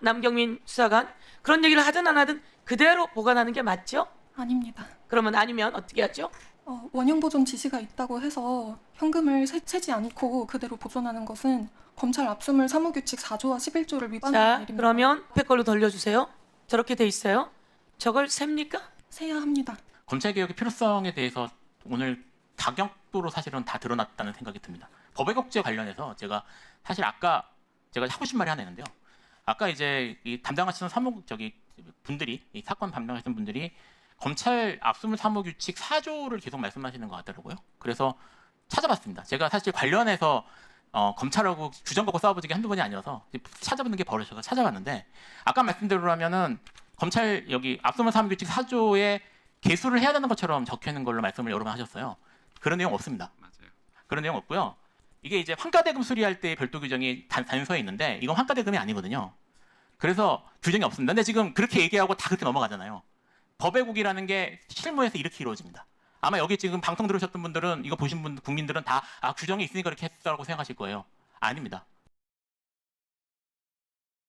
남경민 수사관 그런 얘기를 하든 안 하든 그대로 보관하는 게 맞죠? 아닙니다. 그러면 아니면 어떻게 하죠? 어, 원형 보존 지시가 있다고 해서 현금을 세, 채지 않고 그대로 보존하는 것은 검찰 압수물 사무규칙 4조와 11조를 위반하는 자, 일입니다. 그러면 앞에 걸로 돌려주세요. 저렇게 돼 있어요. 저걸 셉니까? 세야 합니다. 검찰 개혁의 필요성에 대해서 오늘 다격도로 사실은 다 드러났다는 생각이 듭니다. 법외국제 관련해서 제가 사실 아까 제가 하고 싶은 말이 하나 있는데요. 아까 이제 이 담당하시는 사무 저기 분들이 이 사건 담당하시는 분들이 검찰 압수물 사무 규칙 4조를 계속 말씀하시는 것 같더라고요. 그래서 찾아봤습니다. 제가 사실 관련해서 어, 검찰하고 규정 갖고 적이 한두 번이 아니어서 찾아보는 게 버릇이어서 찾아봤는데 아까 말씀대로라면은 검찰 여기 압수물 사무 규칙 4조에 개수를 해야 되는 것처럼 적혀 있는 걸로 말씀을 여러 번 하셨어요. 그런 내용 없습니다. 맞아요. 그런 내용 없고요. 이게 이제 환가대금 수리할 때 별도 규정이 단, 단서에 있는데 이건 환가대금이 아니거든요. 그래서 규정이 없습니다. 근데 지금 그렇게 얘기하고 다 그렇게 넘어가잖아요. 법외국이라는 게 실무에서 이렇게 이루어집니다. 아마 여기 지금 방송 들으셨던 분들은 이거 보신 분 국민들은 다 아, 규정이 있으니까 그렇게 했다고 생각하실 거예요. 아닙니다.